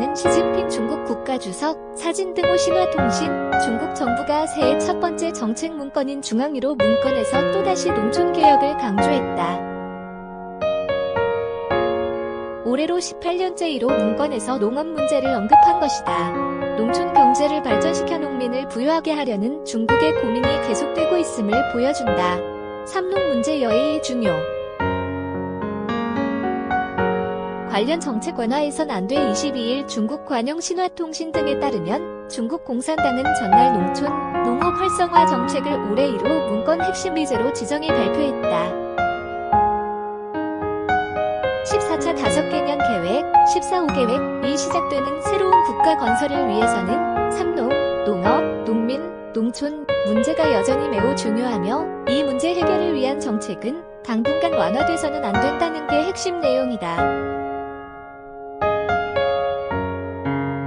있다는 시진핑 중국 국가주석, 사진 등 호 신화통신, 중국 정부가 새해 첫 번째 정책 문건인 중앙1호 문건에서 또다시 농촌개혁을 강조했다. 올해로 18년째 1호 문건에서 농업 문제를 언급한 것이다. 농촌 경제를 발전시켜 농민을 부유하게 하려는 중국의 고민이 계속되고 있음을 보여준다. 삼농 문제 여의의 중요. 관련 정책 완화해선 안돼 22일 중국 관영 신화통신 등에 따르면 중국 공산당은 전날 농촌, 농업 활성화 정책을 올해 1호 문건 핵심 의제로 지정해 발표했다. 14차 다섯개년 계획, 14호 계획이 시작되는 새로운 국가 건설을 위해서는 삼농, 농업, 농민, 농촌 문제가 여전히 매우 중요하며 이 문제 해결을 위한 정책은 당분간 완화돼서는 안 된다는 게 핵심 내용이다.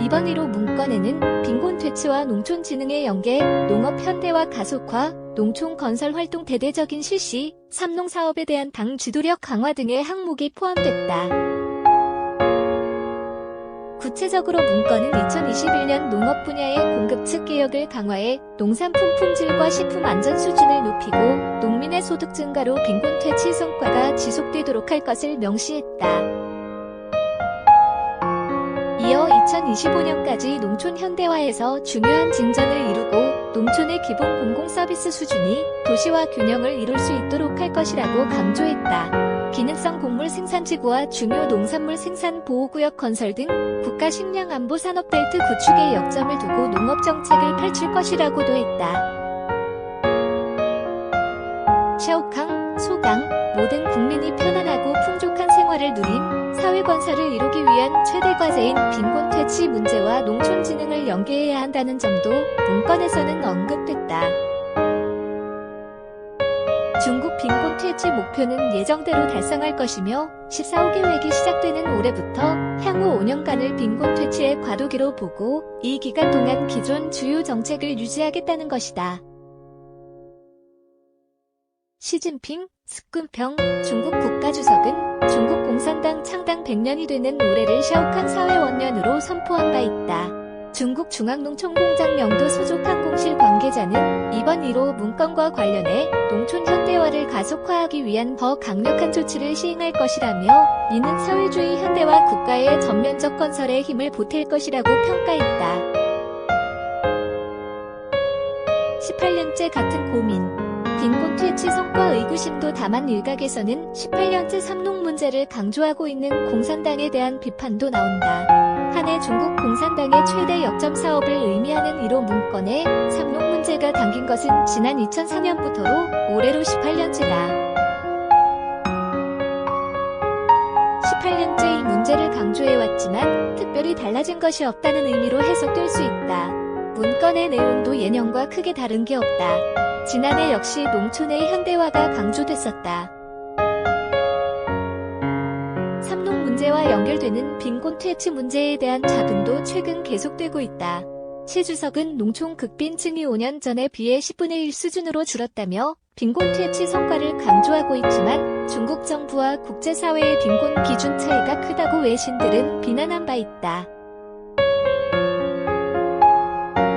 이번 1호 문건에는 빈곤 퇴치와 농촌 진흥의 연계, 농업 현대화 가속화, 농촌 건설 활동 대대적인 실시, 삼농 사업에 대한 당 지도력 강화 등의 항목이 포함됐다. 구체적으로 문건은 2021년 농업 분야의 공급 측 개혁을 강화해 농산품 품질과 식품 안전 수준을 높이고 농민의 소득 증가로 빈곤 퇴치 성과가 지속되도록 할 것을 명시했다. 이어 2025년까지 농촌 현대화에서 중요한 진전을 이루고 농촌의 기본 공공서비스 수준이 도시와 균형을 이룰 수 있도록 할 것이라고 강조했다. 기능성 곡물 생산지구와 중요 농산물 생산 보호구역 건설 등 국가 식량 안보 산업 벨트 구축에 역점을 두고 농업 정책을 펼칠 것이라고도 했다. 샤오캉, 소강, 모든 국민이 편안하고 풍족한 생활을 누림, 사회 건설을 이루기 위한 최대 과제인 빈곤 퇴치 문제와 농촌 진흥을 연계해야 한다는 점도 문건에서는 언급됐다. 중국 빈곤 퇴치 목표는 예정대로 달성할 것이며 14호 계획이 시작되는 올해부터 향후 5년간을 빈곤 퇴치의 과도기로 보고 이 기간 동안 기존 주요 정책을 유지하겠다는 것이다. 시진핑, 스쿤평, 중국 국가주석은 중국 공산당 창당 100년이 되는 올해를 샤오캉 사회원년으로 선포한 바 있다. 중국 중앙농촌공장 명도 소속 항공실 관계자는 이번 1호 문건과 관련해 농촌 현대화를 가속화하기 위한 더 강력한 조치를 시행할 것이라며 이는 사회주의 현대화 국가의 전면적 건설에 힘을 보탤 것이라고 평가했다. 18년째 같은 고민 빈곤 퇴치 성과 의구심도 다만 일각에서는 18년째 삼농 문제를 강조하고 있는 공산당에 대한 비판도 나온다. 한해 중국 공산당의 최대 역점 사업을 의미하는 1호 문건에 삼농 문제가 담긴 것은 지난 2004년부터로 올해로 18년째다. 18년째 이 문제를 강조해왔지만 특별히 달라진 것이 없다는 의미로 해석될 수 있다. 문건의 내용도 예년과 크게 다른 게 없다. 지난해 역시 농촌의 현대화가 강조됐었다. 삼농 문제와 연결되는 빈곤 퇴치 문제에 대한 자금도 최근 계속되고 있다. 시 주석은 농촌 극빈층이 5년 전에 비해 10분의 1 수준으로 줄었다며 빈곤 퇴치 성과를 강조하고 있지만 중국 정부와 국제사회의 빈곤 기준 차이가 크다고 외신들은 비난한 바 있다.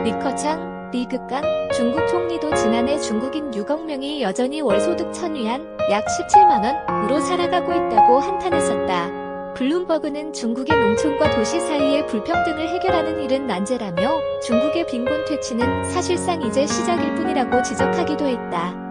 리커창, 리극강, 중국 총리도 지난해 중국인 6억 명이 여전히 월소득 1000위안, 약 17만원으로 살아가고 있다고 한탄했었다. 블룸버그는 중국의 농촌과 도시 사이의 불평등을 해결하는 일은 난제라며 중국의 빈곤 퇴치는 사실상 이제 시작일 뿐이라고 지적하기도 했다.